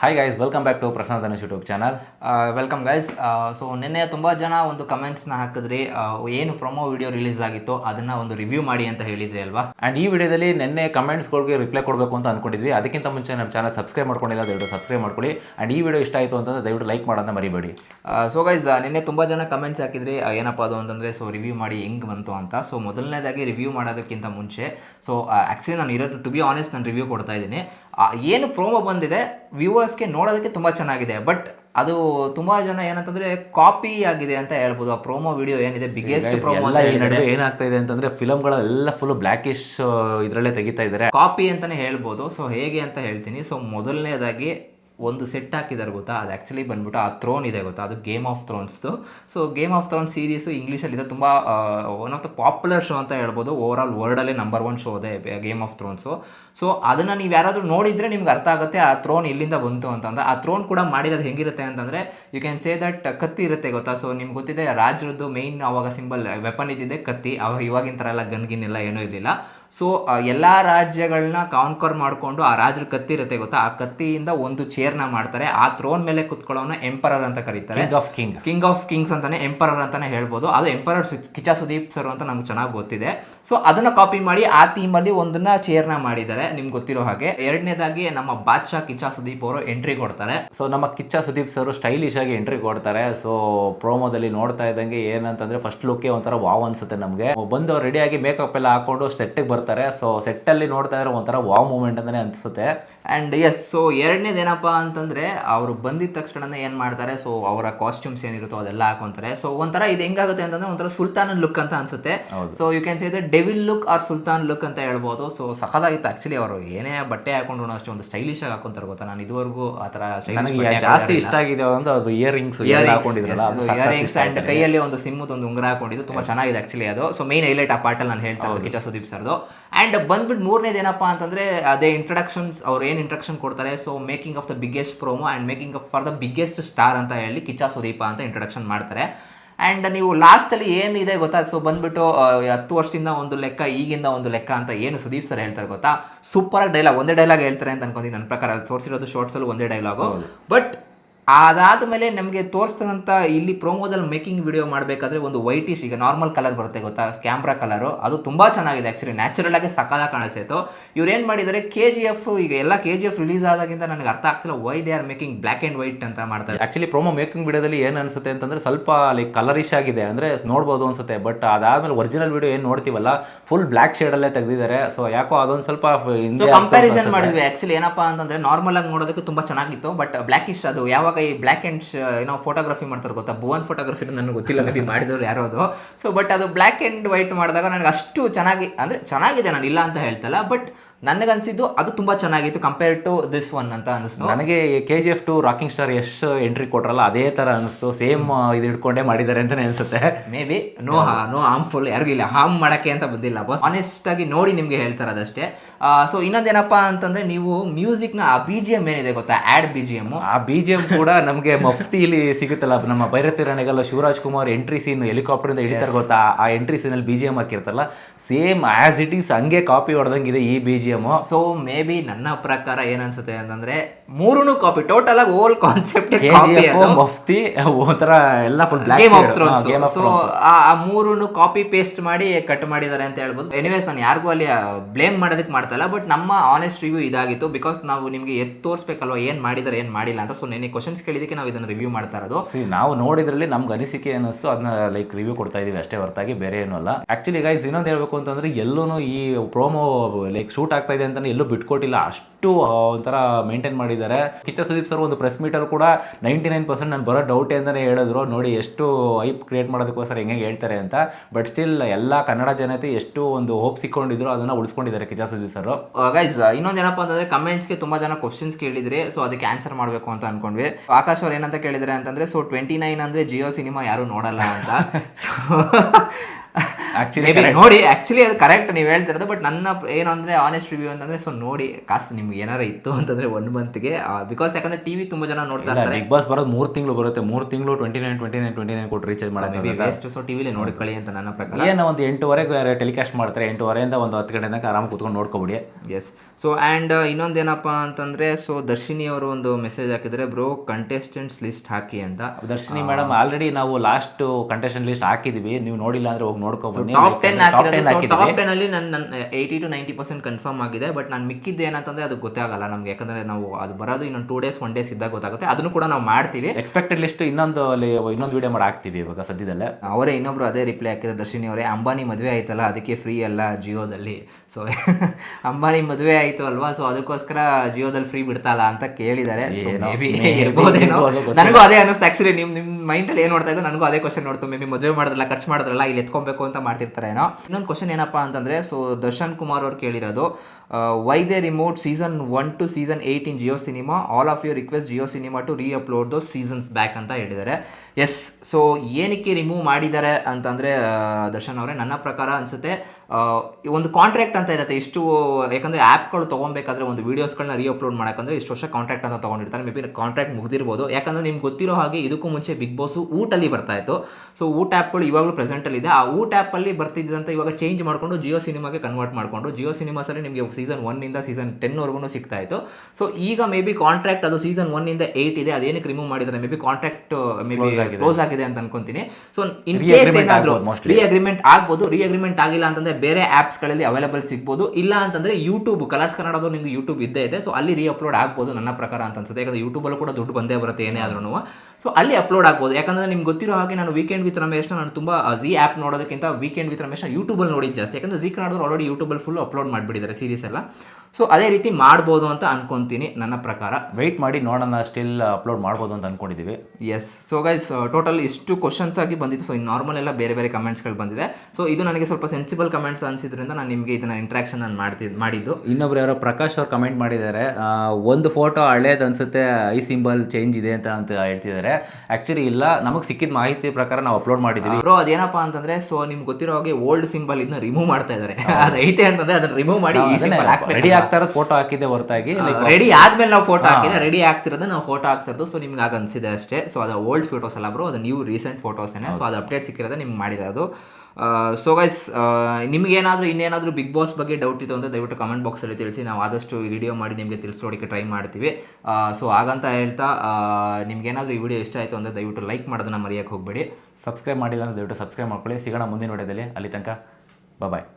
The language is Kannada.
Hi guys welcome back to Prasad Dhanush YouTube channel welcome guys so ನಿನ್ನೆ ತುಂಬ ಜನ ಒಂದು ಕಮೆಂಟ್ಸ್ನ ಹಾಕಿದ್ರಿ. ಏನು ಪ್ರೊಮೋ ವಿಡಿಯೋ ರಿಲೀಸ್ ಆಗಿತ್ತು ಅದನ್ನು ಒಂದು ರಿವ್ಯೂ ಮಾಡಿ ಅಂತ ಹೇಳಿದ್ರಿ ಅಲ್ವಾ? ಆ್ಯಂಡ್ ಈ ವಿಡಿಯೋದಲ್ಲಿ ನಿನ್ನೆ ಕಮೆಂಟ್ಸ್ಗಳಿಗೆ ರಿಪ್ಲೈ ಕೊಡಬೇಕು ಅಂತ ಅನ್ಕೊಂಡಿದ್ವಿ. ಅದಕ್ಕಿಂತ ಮುಂಚೆ ನಮ್ಮ ಚಾನಲ್ ಸಬ್ಸ್ಕ್ರೈಬ್ ಮಾಡ್ಕೊಂಡಿಲ್ಲ, ದಯವಿಟ್ಟು ಸಬ್ಸ್ಕ್ರೈಬ್ ಮಾಡ್ಕೊಳ್ಳಿ. ಆ್ಯಂಡ್ ಈ ವಿಡಿಯೋ ಇಷ್ಟ ಆಯಿತು ಅಂತಂದ್ರೆ ದಯವಿಟ್ಟು ಲೈಕ್ ಮಾಡೋದನ್ನ ಮರಿಬೇಡಿ. ಸೊ ಗೈಸ್ ನಿನ್ನೆ ತುಂಬ ಜನ ಕಮೆಂಟ್ಸ್ ಹಾಕಿದ್ರಿ. ಏನಪ್ಪ ಅದು ಅಂತಂದರೆ ಸೊ ರಿವ್ಯೂ ಮಾಡಿ ಹೆಂಗೆ ಬಂತು ಅಂತ. ಸೊ ಮೊದಲನೇದಾಗಿ ರಿವ್ಯೂ ಮಾಡೋದಕ್ಕಿಂತ ಮುಂಚೆ ಸೊ ಆ್ಯಕ್ಚುಲಿ ನಾನು ಇರೋದು ಟು ಬಿ ಆನೆಸ್ಟ್ ನಾನು ರಿವ್ಯೂ ಕೊಡ್ತಾ ಇದ್ದೀನಿ. ಏನು ಪ್ರೋಮೋ ಬಂದಿದೆ ವ್ಯೂವರ್ಸ್ಗೆ ನೋಡೋದಕ್ಕೆ ತುಂಬ ಚೆನ್ನಾಗಿದೆ. ಬಟ್ ಅದು ತುಂಬ ಜನ ಏನಂತಂದ್ರೆ ಕಾಪಿ ಆಗಿದೆ ಅಂತ ಹೇಳ್ಬೋದು. ಆ ಪ್ರೋಮೋ ವಿಡಿಯೋ ಏನಿದೆ ಬಿಗ್ಗೆಸ್ಟ್ ಪ್ರೋಮೋ ನಡುವೆ ಏನಾಗ್ತಾ ಇದೆ ಅಂತಂದ್ರೆ ಫಿಲಮ್ಗಳೆಲ್ಲ ಫುಲ್ ಬ್ಲ್ಯಾಕಿಶ್ ಇದರಲ್ಲೇ ತೆಗಿತಾ ಇದ್ದಾರೆ. ಕಾಪಿ ಅಂತಾನೆ ಹೇಳ್ಬೋದು. ಸೊ ಹೇಗೆ ಅಂತ ಹೇಳ್ತೀನಿ. ಸೊ ಮೊದಲನೇದಾಗಿ ಒಂದು ಸೆಟ್ ಹಾಕಿದ್ದಾರೆ ಗೊತ್ತಾ? ಅದು ಆ್ಯಕ್ಚುಲಿ ಬಂದ್ಬಿಟ್ಟು ಆ ಥ್ರೋನ್ ಇದೆ ಗೊತ್ತಾ? ಅದು game of ಥ್ರೋನ್ಸ್ದು so game of throne series ಇಂಗ್ಲೀಷಲ್ಲಿ ಇದೆ. ತುಂಬ one of the popular show ಅಂತ ಹೇಳ್ಬೋದು. ಓವರ್ ಆಲ್ ವರ್ಲ್ಡಲ್ಲೇ ನಂಬರ್ ಒನ್ ಶೋ ಅದೇ ಗೇಮ್ ಆಫ್ ಥ್ರೋನ್ಸು ಸೊ ಅದನ್ನು ನೀವು ಯಾರಾದರೂ ನೋಡಿದರೆ ನಿಮ್ಗೆ ಅರ್ಥ ಆಗುತ್ತೆ, ಆ ಥ್ರೋನ್ ಇಲ್ಲಿಂದ ಬಂತು ಅಂತಂದ್ರೆ, ಆ ಥ್ರೋನ್ ಕೂಡ ಮಾಡಿರೋದು ಹೆಂಗಿರುತ್ತೆ ಅಂತಂದರೆ ಯು ಕ್ಯಾನ್ ಸೇ ದಟ್ ಕತ್ತಿ ಇರುತ್ತೆ ಗೊತ್ತಾ? ಸೊ ನಿಮ್ಗೆ ಗೊತ್ತಿದೆ, ರಾಜ್ರದ್ದು ಮೇಯ್ನ್ ಅವಾಗ ಸಿಂಬಲ್ ವೆಪನ್ ಇದ್ದಿದ್ದೆ ಕತ್ತಿ. ಅವಾಗ ಇವಾಗಿನ ಥರ ಎಲ್ಲ ಗನ್ ಗಿನ್ ಎಲ್ಲ ಏನೂ ಇರಲಿಲ್ಲ. ಸೊ ಎಲ್ಲ ರಾಜ್ಯಗಳನ್ನ ಕಾನ್ಕರ್ ಮಾಡಿಕೊಂಡು ಆ ರಾಜರ ಕತ್ತಿ ಇರುತ್ತೆ ಗೊತ್ತಾ? ಆ ಕತ್ತಿಯಿಂದ ಒಂದು ಚೇರ್ನ ಮಾಡ್ತಾರೆ. ಆ ಥ್ರೋನ್ ಮೇಲೆ ಕುತ್ಕೊಳ್ಳೋನ ಎಂಪರರ್ ಅಂತ ಕರೀತಾರೆ. King of king king of kings ಅಂತಾನೆ ಎಂಪರರ್ ಅಂತಾನೆ ಹೇಳ್ಬೋದು. ಅದು ಎಂಪರರ್ ಕಿಚಾ ಸುದೀಪ್ ಸರ್ ಅಂತ ನಮ್ಗೆ ಚೆನ್ನಾಗಿ ಗೊತ್ತಿದೆ. ಸೊ ಅದನ್ನ ಕಾಪಿ ಮಾಡಿ ಆ ಥೀಮಲ್ಲಿ ಒಂದನ್ನ ಚೇರ್ನ ಮಾಡಿದ್ದಾರೆ. ನಿಮ್ಗೆ ಗೊತ್ತಿರೋ ಹಾಗೆ. ಎರಡನೇದಾಗಿ ನಮ್ಮ ಬಾದ್ಶಾ ಕಿಚಾ ಸುದೀಪ್ ಅವರು ಎಂಟ್ರಿ ಕೊಡ್ತಾರೆ. ಸೊ ನಮ್ಮ ಕಿಚ್ಚ ಸುದೀಪ್ ಸರ್ ಸ್ಟೈಲಿಶ್ ಆಗಿ ಎಂಟ್ರಿ ಕೊಡ್ತಾರೆ. ಸೊ ಪ್ರೋಮೋದಲ್ಲಿ ನೋಡ್ತಾ ಇದ್ದಂಗೆ ಏನಂತಂದ್ರೆ ಫಸ್ಟ್ ಲುಕ್ ಒಂಥರ ವಾವ್ ಅನ್ಸುತ್ತೆ ನಮಗೆ. ಬಂದು ರೆಡಿಯಾಗಿ ಮೇಕಪ್ ಎಲ್ಲ ಹಾಕೊಂಡು ಸೆಟ್ಟಿಗೆ ಬರ್ತಾರೆ ಸೊ ಸೆಟ್ಟಲ್ಲಿ ನೋಡ್ತಾ ಇದ್ರೆ ಒಂಥರ ವಾವ್ ಮೂಮೆಂಟ್ ಅಂತಲೇ ಅನ್ಸುತ್ತೆ. ಆ್ಯಂಡ್ ಎಸ್ ಸೊ ಎರಡನೇದು ಏನಪ್ಪ ಅಂತಂದ್ರೆ ಅವರು ಬಂದಿದ ತಕ್ಷಣನೇ ಏನು ಮಾಡ್ತಾರೆ? ಸೊ ಅವರ ಕಾಸ್ಟ್ಯೂಮ್ಸ್ ಏನಿರುತ್ತೋ ಅದೆಲ್ಲ ಹಾಕೊಂತಾರೆ. ಸೊ ಒಂಥರ ಇದು ಹೆಂಗಾಗುತ್ತೆ ಅಂತಂದ್ರೆ ಒಂಥರ ಸುಲ್ತಾನ್ ಲುಕ್ ಅಂತ ಅನ್ಸುತ್ತೆ. So you can say the devil look or sultan look ಅಂತ ಹೇಳ್ಬೋದು. ಸೊ ಸಖದಾಗಿತ್ತು. ಆ್ಯಕ್ಚುಲಿ ಅವರು ಏನೇ ಬಟ್ಟೆ ಹಾಕೊಂಡ್ರು ಅಷ್ಟೇ ಒಂದು ಸ್ಟೈಲಿಶ್ ಆಗಿ ಹಾಕೊಂತಾರೆ ಗೊತ್ತಾ? ನಾನು ಇದುವರೆಗೂ ಆ ಥರ ಜಾಸ್ತಿ ಇಷ್ಟ ಆಗಿದೆ ಒಂದು ಅದು ಇಯರ್ ರಿಂಗ್ಸ್ ಹಾಕೊಂಡಿದ್ರಲ್ಲ ಇಯರ್ ರಿಂಗ್ಸ್ ಅಂಡ್ ಕೈಯಲ್ಲಿ ಒಂದು ಸಿಮ್ಮದ ಒಂದು ಉಂಗುರ ಹಾಕೊಂಡಿದ್ದು. ತುಂಬಾ ಚೆನ್ನಾಗಿದೆ ಆ್ಯಕ್ಚುಲಿ ಅದು. ಸೊ ಮೇನ್ ಹೈಲೈಟ್ ಆ ಪಾರ್ಟಲ್ಲಿ ನಾನು ಹೇಳ್ತಾ ಇದ್ದೆ ಕಿಚ್ಚ ಸುದೀಪ್ ಸರ್ದು. ಅಂಡ್ ಬಂದ್ಬಿಟ್ಟು ಮೂರನೇದು ಏನಪ್ಪ ಅಂತಂದರೆ ಅದೇ ಇಂಟ್ರಡಕ್ಷನ್ಸ್ ಅವ್ರು ಏನು ಇಂಟ್ರಡಕ್ಷನ್ ಕೊಡ್ತಾರೆ so making of the biggest promo and making of for the biggest star ಅಂತ ಹೇಳಿ ಕಿಚ್ಚಾ ಸುದೀಪ ಅಂತ ಇಂಟ್ರಡಕ್ಷನ್ ಮಾಡ್ತಾರೆ. ಆ್ಯಂಡ್ ನೀವು ಲಾಸ್ಟಲ್ಲಿ ಏನಿದೆ ಗೊತ್ತಾ? ಸೊ ಬಂದ್ಬಿಟ್ಟು ಹತ್ತು ವರ್ಷದಿಂದ ಒಂದು ಲೆಕ್ಕ ಈಗಿಂದ ಒಂದು ಲೆಕ್ಕ ಅಂತ ಏನು ಸುದೀಪ್ ಸರ್ ಹೇಳ್ತಾರೆ ಗೊತ್ತಾ? ಸೂಪರ್ ಡೈಲಾಗ್ ಒಂದೇ ಡೈಲಾಗ್ ಹೇಳ್ತಾರೆ ಅಂತ ಅನ್ಕೊಂತೀನಿ ನನ್ನ ಪ್ರಕಾರ. ಅಲ್ಲಿ ತೋರಿಸಿರೋದು ಶಾರ್ಟ್ಸಲ್ಲಿ ಒಂದೇ ಡೈಲಾಗು ಬಟ್ ಅದಾದ್ಮೇಲೆ ನಮಗೆ ತೋರಿಸ್ತಂತ ಇಲ್ಲಿ ಪ್ರೋಮೋದಲ್ಲಿ ಮೇಕಿಂಗ್ ವಿಡಿಯೋ ಮಾಡಬೇಕಾದ್ರೆ ಒಂದು ವೈಟಿಶ್ ಈಗ ನಾರ್ಮಲ್ ಕಲರ್ ಬರುತ್ತೆ ಗೊತ್ತಾ? ಕ್ಯಾಮ್ರಾ ಕಲರು ಅದು ತುಂಬಾ ಚೆನ್ನಾಗಿದೆ ಆ್ಯಕ್ಚುಲಿ ನ್ಯಾಚುರಲ್ ಆಗಿ ಸಕಾಲ ಕಾಣಿಸ್ತು ಇವ್ರು ಏನು ಮಾಡಿದ್ದಾರೆ ಕೆ ಜಿ ಎಫ್ ಈಗ ಎಲ್ಲ ಕೆ ಜಿ ಎಫ್ ರಿಲೀಸ್ ಆದಾಗಿಂದ ನನಗೆ ಅರ್ಥ ಆಗ್ತಿಲ್ಲ why they are making black and white ಅಂತ ಮಾಡ್ತಾರೆ. ಆ್ಯಕ್ಚುಲಿ ಪ್ರೊಮೋ ಮೇಕಿಂಗ್ ವಿಡಿಯೋದಲ್ಲಿ ಏನು ಅನ್ಸುತ್ತೆ ಅಂತಂದ್ರೆ ಸ್ವಲ್ಪ ಲೈಕ್ ಕಲರಿಶ್ ಆಗಿದೆ ಅಂದ್ರೆ ನೋಡ್ಬೋದು ಅನ್ಸುತ್ತೆ. ಬಟ್ ಅದಾದಮೇಲೆ ಒರಿಜಿನಲ್ ವಿಡಿಯೋ ಏನು ನೋಡ್ತೀವಲ್ಲ ಫುಲ್ ಬ್ಲ್ಯಾಕ್ ಶೇಡಲ್ಲೇ ತೆಗೆದಿದ್ದಾರೆ. ಸೊ ಯಾಕೋ ಅದೊಂದು ಸ್ವಲ್ಪ ಕಂಪ್ಯಾರಿಸನ್ ಮಾಡಿದ್ವಿ. ಆ್ಯಕ್ಚುಲಿ ಏನಪ್ಪ ಅಂತಂದ್ರೆ ನಾರ್ಮಲ್ ಆಗಿ ನೋಡೋದಕ್ಕೆ ತುಂಬಾ ಚೆನ್ನಾಗಿತ್ತು. ಬಟ್ ಬ್ಲ್ಯಾಕಿಶ್ ಅದು ಯಾವಾಗ ಈ ಬ್ಲ್ಯಾಕ್ ಅಂಡ್ ಏನೋ ಫೋಟೋಗ್ರಫಿ ಮಾಡ್ತಾರೆ ಗೊತ್ತಾ? ಭುವನ್ ಫೋಟೋಗ್ರಫಿ ನನಗೆ ಗೊತ್ತಿಲ್ಲ ಮೇಬಿ ಮಾಡಿದವ್ರು ಯಾರೋ ಅದು. ಸೊ ಬಟ್ ಅದು ಬ್ಲ್ಯಾಕ್ ಆ್ಯಂಡ್ ವೈಟ್ ಮಾಡಿದಾಗ ನನಗೆ ಅಷ್ಟು ಚೆನ್ನಾಗಿ, ಅಂದರೆ ಚೆನ್ನಾಗಿದೆ, ನಾನು ಇಲ್ಲ ಅಂತ ಹೇಳ್ತಲ್ಲ ಬಟ್ ನನಗನ್ಸಿದ್ದು ಅದು ತುಂಬಾ ಚೆನ್ನಾಗಿತ್ತು ಕಂಪೇರ್ ಟು ದಿಸ್ ಒನ್ ಅಂತ ಅನಿಸ್ತು ನನಗೆ K G F two rocking star ಎಷ್ಟು ಎಂಟ್ರಿ ಕೊಟ್ರಲ್ಲ ಅದೇ ತರ ಅನಿಸ್ತು ಸೇಮ್ ಇದು ಇಟ್ಕೊಂಡೇ ಮಾಡಿದ್ದಾರೆ ಅಂತಾನೆ ಅನ್ಸುತ್ತೆ. Maybe no no harmful ಯಾರಿಗೂ ಇಲ್ಲ. ಹಾರ್ಮ್ ಮಾಡಕ್ಕೆ ಅಂತ ಬಂದಿಲ್ಲ ಬಸ್ ಆನೆಸ್ಟ್ ಆಗಿ ನೋಡಿ ನಿಮ್ಗೆ ಹೇಳ್ತಾರೆ ಅದಷ್ಟೇ. ಸೊ ಇನ್ನೊಂದೇನಪ್ಪ ಅಂತಂದ್ರೆ ನೀವು ಮ್ಯೂಸಿಕ್ನ ಆ ಬಿ ಜಿ ಎಂ ಏನಿದೆ ಗೊತ್ತಾ? ಆಡ್ ಬಿ ಜಿ ಎಂ ಆ ಬಿ ಜಿ ಎಂ ಕೂಡ ನಮಗೆ ಮಫ್ತಿಲಿ ಸಿಗುತ್ತಲ್ಲ. ನಮ್ಮ Bhairathi ರಾಣಿಗೆಲ್ಲ Shivaraj Kumar entry scene helicopter ಇಂದ ಇಳಿತಾರೆ ಗೊತ್ತಾ? ಆ ಎಂಟ್ರಿ ಸೀನ್ ಅಲ್ಲಿ ಬಿ ಜಿ ಎಂ ಹಾಕಿರ್ತಲ್ಲ ಸೇಮ್ ಆಸ್ ಇಟ್ ಈಸ್ ಹಂಗೆ ಕಾಪಿ ಹೊಡೆದಂಗಿದೆ ಈ B G M so maybe ನನ್ನ ಪ್ರಕಾರ ಏನನ್ಸುತ್ತೆ ಅಂತಂದ್ರೆ ಮೂರುನು ಕಾಪಿ ಟೋಟಲ್ ಆಗಿ ಓಲ್ ಕಾನ್ಸೆಪ್ಟ್ ಜಿ ಮಫ್ತಿ ಒಂಥರ ಎಲ್ಲ full Game of Thrones so ಆ ಮೂರುನು ಕಾಪಿ ಪೇಸ್ಟ್ ಮಾಡಿ ಕಟ್ ಮಾಡಿದ್ದಾರೆ ಅಂತ ಹೇಳ್ಬೋದು. ಎನಿವೇಸ್ ನಾನು ಯಾರಿಗೂ ಅಲ್ಲಿ ಬ್ಲೇಮ್ ಮಾಡೋದಕ್ಕೆ ಮಾಡ್ತಲ್ಲ ಬಟ್ ನಮ್ಮ ಆನೆಸ್ಟ್ ರಿವ್ಯೂ ಇದಾಗಿತ್ತು ಬಿಕಾಸ್ ನಾವು ನಿಮಗೆ ಎತ್ ತೋರಿಸ್ಬೇಕಲ್ವಾ ಏನ್ ಮಾಡಿದಾರೆ ಏನ್ ಮಾಡಿಲ್ಲ ಅಂತ. ಸೊ ನೆನೆ ಕ್ವಶನ್ಸ್ ಕೇಳಿದಕ್ಕೆ ನಾವು ಇದನ್ನ ರಿವ್ಯೂ ಮಾಡ್ತಾ ಇರೋದು. ನಾವು ನೋಡಿದ್ರಲ್ಲಿ ನಮ್ಗೆ ಅನಿಸಿಕೆ ಅನ್ನಿಸ್ತು ಅದನ್ನ ಲೈಕ್ ರಿವ್ಯೂ ಕೊಡ್ತಾ ಇದೀವಿ ಅಷ್ಟೇ ಹೊರತಾಗಿ ಬೇರೆ ಏನೂ ಅಲ್ಲ. ಆಕ್ಚುಲಿ ಗೈಸ್ ಇನ್ನೊಂದು ಹೇಳ್ಬೇಕು ಅಂತಂದ್ರೆ ಎಲ್ಲೂ ಈ ಪ್ರೋಮೋ ಲೈಕ್ ಶೂಟ್ ಆಗ್ತಾ ಇದೆ ಅಂತಾನೆ ಎಲ್ಲೂ ಬಿಟ್ಕೊಟ್ಟಿಲ್ಲ. ಅಷ್ಟು ಒಂಥರ ಮೇಂಟೈನ್ ಮಾಡಿದ್ದಾರೆ. ಕಿಚ್ಚ ಸುದೀಪ್ ಸರ್ ಒಂದು ಪ್ರೆಸ್ ಮೀಟಲ್ಲಿ ಕೂಡ ನೈಂಟಿ ನೈನ್ ಪರ್ಸೆಂಟ್ ನಾನು ಬರೋ ಡೌಟೇ ಅಂತಾನೆ ಹೇಳಿದ್ರು. ನೋಡಿ, ಎಷ್ಟು ಐಪ್ ಕ್ರಿಯೇಟ್ ಮಾಡೋದಕ್ಕೋಸ್ಕರ ಹೆಂಗೆ ಹೇಳ್ತಾರೆ ಅಂತ. ಬಟ್ ಸ್ಟಿಲ್ ಎಲ್ಲ ಕನ್ನಡ ಜನತೆ ಎಷ್ಟು ಒಂದು ಹೋಪ್ ಸಿಕ್ಕೊಂಡಿದ್ರು, ಅದನ್ನು ಉಳಿಸ್ಕೊಂಡಿದ್ದಾರೆ ಕಿಚ್ಚ ಸುದೀಪ್ ಸರ್. ಗೈಸ್ ಇನ್ನೊಂದೇನಪ್ಪ ಅಂತಂದ್ರೆ ಕಮೆಂಟ್ಸ್ಗೆ ತುಂಬಾ ಜನ ಕ್ವಶನ್ಸ್ ಕೇಳಿದ್ರಿ ಸೊ ಅದಕ್ಕೆ ಆನ್ಸರ್ ಮಾಡಬೇಕು ಅಂತ ಅನ್ಕೊಂಡ್ವಿ. ಆಕಾಶ್ ಅವ್ರು ಏನಂತ ಕೇಳಿದ್ರೆ ಅಂತಂದ್ರೆ ಸೊ ಟ್ವೆಂಟಿ ನೈನ್ ಅಂದ್ರೆ ಜಿಯೋ ಸಿನಿಮಾ ಯಾರು ನೋಡಲ್ಲ ಅಂತ. ಸೊ Maybe ನೋಡಿ ಆಕ್ಚುಲಿ ಅದು ಕರೆಕ್ಟ್ ನೀವು ಹೇಳ್ತಿರೋದು ಬಟ್ ನನ್ನ ಏನು ಅಂದ್ರೆ ಆನೆಸ್ಟ್ ರಿವ್ಯೂ ಅಂತಂದ್ರೆ ಸೊ ನೋಡಿ ಕಾಸು ನಿಮ್ಗೆ ಏನಾರ ಇತ್ತು ಅಂತಂದ್ರೆ ಒನ್ ಮಂತ್ಗೆ ಬಿಕಾಸ್ ಯಾಕಂದ್ರೆ ಟಿವಿ ತುಂಬಾ ಜನ ನೋಡ್ತಾ ಇರ್ತಾರೆ. ಬಿಗ್ ಬಾಸ್ ಬರೋದು ಮೂರು ತಿಂಗಳು ಬರುತ್ತೆ. ಮೂರು ತಿಂಗಳು twenty nine twenty nine twenty nine ಕೊಟ್ಟು ರೀಚಾರ್ಜ್ ಮಾಡೋದು ಬೆಸ್ಟ್ ಸೊ ಟಿವಿಲಿ ನೋಡ್ಕೊಳ್ಳಿ ಅಂತ ನನ್ನ ಪ್ರಕಾರ. ಏನೋ ಒಂದು ಎಂಟುವರೆಗೆ ಟೆಲಿಕಾಸ್ಟ್ ಮಾಡ್ತಾರೆ ಎಂಟುವರೆಯಿಂದ ಒಂದು ಹತ್ತು ಗಂಟೆ ತನಕ ಆರಾಮ್ ಕೂತ್ಕೊಂಡು ನೋಡ್ಕೊಬಿಡಿ. ಎಸ್ ಸೊ ಆ್ಯಂಡ್ ಇನ್ನೊಂದೇನಪ್ಪ ಅಂತಂದ್ರೆ ಸೊ ದರ್ಶಿನಿ ಅವರು ಒಂದು ಮೆಸೇಜ್ ಹಾಕಿದ್ರೆ ಬ್ರೋ ಕಂಟೆಸ್ಟೆಂಟ್ಸ್ ಲಿಸ್ಟ್ ಹಾಕಿ ಅಂತ. ದರ್ಶಿನಿ ಮೇಡಮ್ ಆಲ್ರೆಡಿ ನಾವು ಲಾಸ್ಟ್ ಕಂಟೆಸ್ಟೆಂಟ್ ಲಿಸ್ಟ್ ಹಾಕಿದ್ವಿ. ನೀವು ನೋಡಿಲ್ಲ ಅಂದ್ರೆ ಹೋಗಿ ನೋಡ್ಕೊಬನ್ನಿ. ಟಾಪ್ ಟೆನ್ ಟಾಪ್ ಟೆನ್ ಅಲ್ಲಿ ನನ್ನ eighty to ninety percent confirm ಆಗಿದೆ ಬಟ್ ನಾನು ಮಿಕ್ಕಿದ್ದು ಏನಂತಂದ್ರೆ ಅದು ಗೊತ್ತಾಗಲ್ಲ ನಮ್ಗೆ. ಯಾಕಂದ್ರೆ ನಾವು ಅದು ಬರೋದು ಇನ್ನೊಂದು ಟೂ ಡೇಸ್ ಒನ್ ಡೇಸ್ ಇದ್ದಾಗ ಗೊತ್ತಾಗುತ್ತೆ. ಅದನ್ನು ಕೂಡ ನಾವು ಮಾಡ್ತೀವಿ. ಎಕ್ಸ್ಪೆಕ್ಟೆಡ್ ಲಿಸ್ಟ್ ಇನ್ನೊಂದು ಅಲ್ಲಿ ಇನ್ನೊಂದು ವಿಡಿಯೋ ಮಾಡಿ ಹಾಕ್ತೀವಿ ಇವಾಗ ಸದ್ಯದಲ್ಲೇ. ಅವರೇ ಇನ್ನೊಬ್ರು ಅದೇ ರಿಪ್ಲೈ ಹಾಕಿದ್ರೆ ದರ್ಶಿನಿ ಅವರೇ ಅಂಬಾನಿ ಮದುವೆ ಆಯ್ತಲ್ಲ ಅದಕ್ಕೆ ಫ್ರೀ ಅಲ್ಲ ಜಿಯೋದಲ್ಲಿ. ಸೊ ಅಂಬಾನಿ ಮದುವೆ ಆಯ್ತು ಅಲ್ವಾ? ಸೊ ಅದಕ್ಕೋಸ್ಕರ ಜಿಯೋದಲ್ಲಿ ಫ್ರೀ ಬಿಡ್ತಲ್ಲ ಅಂತ ಕೇಳಿದ್ದಾರೆ. ಏನೋ, ಇರ್ಬೋದೇನೋ. ನನಗೂ ಅದೇ ಅನಿಸ್ತು ಆಕ್ಚುಲಿ ನಿಮ್ ನಿಮ್ ಮೈಂಡಲ್ಲಿ ಏನ್ ನೋಡ್ತಾ ಇದ್ದು ನನಗೂ ಅದೇ ಕ್ವಶನ್ ನೋಡ್ತು. ಮೇ ಬಿ ಮದುವೆ ಮಾಡಿದ್ರಲ್ಲ ಖರ್ಚು ಮಾಡಿದ್ರಲ್ಲ ಇಲ್ಲಿ ಎತ್ಕೊಬೇಕು ಅಂತ ಏನೋ. ಇನ್ನೊಂದು ಕ್ವಶನ್ ಏನಪ್ಪ ಅಂತಂದ್ರೆ ಸೊ ದರ್ಶನ್ ಕುಮಾರ್ ಅವ್ರು ಕೇಳಿರೋದು why they removed season one to season eight in Jio cinema all of you request Jio cinema to re upload those seasons back ಅಂತ ಹೇಳಿದ್ದಾರೆ. ಎಸ್ ಸೊ ಏನಕ್ಕೆ ರಿಮೂವ್ ಮಾಡಿದ್ದಾರೆ ಅಂತಂದರೆ ದರ್ಶನ್ ಅವರೇ, ನನ್ನ ಪ್ರಕಾರ ಅನಿಸುತ್ತೆ ಒಂದು ಕಾಂಟ್ರಾಕ್ಟ್ ಅಂತ ಇರುತ್ತೆ. ಇಷ್ಟು, ಯಾಕಂದರೆ ಆ್ಯಪ್ಗಳು ತೊಗೊಬೇಕಾದ್ರೆ ಒಂದು ವೀಡಿಯೋಸ್ಗಳನ್ನ ರೀ ಅಪ್ಲೋಡ್ ಮಾಡೋಕ್ಕಂದ್ರೆ ಇಷ್ಟು ವರ್ಷ ಕಾಂಟ್ರಾಕ್ಟ್ ಅಂತ ತೊಗೊಂಡಿರ್ತಾರೆ. ಮೇ ಬಿ ಕಾಂಟ್ರಾಕ್ಟ್ ಮುಗಿದಿರ್ಬೋದು. ಯಾಕಂದರೆ ನಿಮ್ಗೆ ಗೊತ್ತಿರೋ ಹಾಗೆ ಇದಕ್ಕೂ ಮುಂಚೆ ಬಿಗ್ ಬಾಸು ಊಟಲ್ಲಿ ಬರ್ತಾ ಇತ್ತು. ಸೊ ಊಟ ಆ್ಯಪ್ಗಳು ಇವಾಗಲೂ ಪ್ರೆಸೆಂಟಲ್ಲಿದೆ ಆ ಊಟ ಆ್ಯಪಲ್ಲಿ ಬರ್ತಿದ್ದಂತ ಇವಾಗ ಚೇಂಜ್ ಮಾಡಿಕೊಂಡು ಜಿಯೋ ಸಿನಿಮಾಗೆ ಕನ್ವರ್ಟ್ ಮಾಡಿಕೊಂಡು ಜಿಯೋ ಸಿನಿಮಾಸಲ್ಲಿ ನಿಮಗೆ ಸೀಸನ್ ಒನ್ನಿಂದ ಸೀಸನ್ ಟೆನ್ವರೆಗೂ ಸಿಗ್ತಾ ಇತ್ತು. ಸೊ ಈಗ ಮೇ ಬಿ ಕಾಂಟ್ರಾಕ್ಟ್ ಅದು ಸೀಸನ್ ಒನ್ನಿಂದ ಏಯ್ಟ್ ಇದೆ ಅದೇನಕ್ಕೆ ರಿಮೂವ್ ಮಾಡಿದ್ರೆ maybe contract maybe close ಆಗಿದೆ ಅಂತ ಅನ್ಕೊಂತೀನಿ. ಸೊ ಇನ್ ಕೇಸ್ ಏನಾದರೂ. ರೀ ಅಗ್ರಿಮೆಂಟ್ ಆಗ್ಬೋದು. ರೀ ಅಗ್ರಿಮೆಂಟ್ ಆಗಿಲ್ಲ ಅಂತಂದ್ರೆ ಬೇರೆ ಆ್ಯಪ್ಸ್ಗಳಲ್ಲಿ ಅವೈಲೇಬಲ್ ಸಿಗ್ಬೋದು. ಇಲ್ಲ ಅಂತಂದ್ರೆ ಯೂಟ್ಯೂಬ್ ಕಲರ್ಸ್ ಕನ್ನಡದು ನಿಮ್ಗೆ ಯೂಟ್ಯೂಬ್ ಇದ್ದೇ ಇದೆ. ಸೊ ಅಲ್ಲಿ ರೀ ಅಪ್ಲೋಡ್ ಆಗ್ಬೋದು ನನ್ನ ಪ್ರಕಾರ ಅಂತ ಅನ್ಸುತ್ತೆ. ಯಾಕಂದ್ರೆ ಯೂಟ್ಯೂಬಲ್ಲೂ ಕೂಡ ದುಡ್ಡು ಬಂದೇ ಬರುತ್ತೆ ಏನೇ ಆದ್ರೂ ಸೊ ಅಲ್ಲಿ ಅಪ್ಲೋಡ್ ಆಗ್ಬೋದು. ಯಾಕಂದ್ರೆ ನಿಮ್ಗೆ ಗೊತ್ತಿರೋ ಹಾಗೆ ನಾನು ವೀಕೆಂಡ್ ವಿತ್ ರಮೇಶ್ನ ನಾನು ತುಂಬಾ ಜಿ ಆ್ಯಪ್ ನೋಡೋದಕ್ಕಿಂತ ವೀಕೆಂಡ್ ವಿತ್ ರಮೇಶ ಯೂಟ್ಯೂಬಲ್ಲಿ ನೋಡಿದ್ದು ಜಾಸ್ತಿ. ಯಾಕಂದ್ರೆ ಜಿ ಕನ್ನಡದವ್ರು ಆಲ್ರೆಡಿ ಯೂಟ್ಯೂಬಲ್ಲಿ ಫುಲ್ ಅಪ್ಲೋಡ್ ಮಾಡಿಬಿಟ್ಟಿದ್ದಾರೆ ಸೀರೀಸ್ ಎಲ್ಲ. ಸೊ ಅದೇ ರೀತಿ ಮಾಡ್ಬೋದು ಅಂತ ಅನ್ಕೊಂತೀನಿ ನನ್ನ ಪ್ರಕಾರ. ವೆಯ್ಟ್ ಮಾಡಿ ನೋಡೋಣ ಸ್ಟಿಲ್ ಅಪ್ಲೋಡ್ ಮಾಡ್ಬೋದು ಅಂತ ಅನ್ಕೊಂಡಿದೀವಿ. Yes so guys total uh, ಇಷ್ಟು ಕ್ವಶನ್ಸ್ ಆಗಿ ಬಂದಿತ್ತು. ಸೊ ಇನ್ನು ನಾರ್ಮಲ್ ಎಲ್ಲ ಬೇರೆ ಬೇರೆ ಕಮೆಂಟ್ಸ್ಗಳು ಬಂದಿದೆ. ಸೊ ಇದು ನನಗೆ ಸ್ವಲ್ಪ ಸೆನ್ಸಿಬಲ್ ಕಮೆಂಟ್ಸ್ ಅನ್ಸಿದ್ರಿಂದ ನಾನು ನಿಮಗೆ ಇದನ್ನ ಇಂಟ್ರಾಕ್ಷನ್ ನಾನು ಮಾಡ್ತಿದ್ ಮಾಡಿದ್ದು. ಇನ್ನೊಬ್ರು ಯಾರೋ ಪ್ರಕಾಶ್ ಅವ್ರು ಕಮೆಂಟ್ ಮಾಡಿದ್ದಾರೆ. ಒಂದು ಫೋಟೋ ಹಳೇದು ಅನ್ಸುತ್ತೆ ಐ ಸಿಂಬಲ್ ಚೇಂಜ್ ಇದೆ ಅಂತ ಅಂತ ಹೇಳ್ತಿದ್ದಾರೆ. ಆಕ್ಚುಲಿ ಇಲ್ಲ ನಮಗೆ ಸಿಕ್ಕಿದ ಮಾಹಿತಿ ಪ್ರಕಾರ ನಾವು ಅಪ್ಲೋಡ್ ಮಾಡಿದ್ದೀವಿ ಬ್ರೋ ಅದೇನಪ್ಪ ಅಂತಂದ್ರೆ ಸೊ ನಿಮ್ಗೆ ಗೊತ್ತಿರೋ ಹಾಗೆ ಓಲ್ಡ್ ಸಿಂಬಲ್ ಇದನ್ನ ರಿಮೂವ್ ಮಾಡ್ತಾ ಇದ್ದಾರೆ ಅದೈತೆ ಅಂತಂದ್ರೆ ಅದನ್ನ ರಿಮೂವ್ ಮಾಡಿ ಆಗ್ತಾ ಇರೋದು ಫೋಟೋ ಹಾಕಿದ್ದೆ ಹೊರತಾಗಿ. ರೆಡಿ ಆದ್ಮೇಲೆ ನಾವು ಫೋಟೋ ಹಾಕಿದ್ರೆ ರೆಡಿ ಆಗ್ತಿರೋದು ನಾವು ಫೋಟೋ ಹಾಕ್ತಿರೋದು. ಸೊ ನಿಮ್ಗೆ ಆಗ ಅನ್ಸಿದೆ ಅಷ್ಟೇ. ಸೊ ಅದು ಓಲ್ಡ್ ಫೋಟೋಸ್ ಅಲ್ಲ ಬ್ರೋ ಅದು ನ್ಯೂ ರೀಸೆಂಟ್ ಫೋಟೋಸೇನೆ ಸೊ ಅದು ಅಪ್ಡೇಟ್ ಸಿಕ್ಕಿರೋದು ನಿಮ್ಗೆ ಮಾಡಿರೋದು. ಸೊ ಗೈಸ್ ನಿಮ್ಗೇನಾದ್ರೂ ಇನ್ನೇನಾದರೂ ಬಿಗ್ ಬಾಸ್ ಬಗ್ಗೆ ಡೌಟ್ ಇತ್ತು ಅಂತ ದಯವಿಟ್ಟು ಕಮೆಂಟ್ ಬಾಕ್ಸಲ್ಲಿ ತಿಳಿಸಿ. ನಾವು ಆದಷ್ಟು ವಿಡಿಯೋ ಮಾಡಿ ನಿಮಗೆ ತಿಳಿಸೋಡಕ್ಕೆ ಟ್ರೈ ಮಾಡ್ತೀವಿ. ಸೊ ಹಾಗಂತ ಹೇಳ್ತಾ ನಿಮ್ಗೇನಾದ್ರೂ ಈ ವಿಡಿಯೋ ಇಷ್ಟ ಆಯಿತು ಅಂದರೆ ದಯವಿಟ್ಟು ಲೈಕ್ ಮಾಡೋದನ್ನ ಮರೆಯೋಕೆ ಹೋಗಬೇಡಿ. ಸಬ್ಸ್ಕ್ರೈಬ್ ಮಾಡಿಲ್ಲ ಅಂದ್ರೆ ದಯವಿಟ್ಟು ಸಬ್ಸ್ಕ್ರೈಬ್ ಮಾಡ್ಕೊಳ್ಳಿ. ಸಿಗೋಣ ಮುಂದಿನ ವಿಡಿಯೋದಲ್ಲಿ ಅಲ್ಲಿ ತನಕ ಬಾಯ್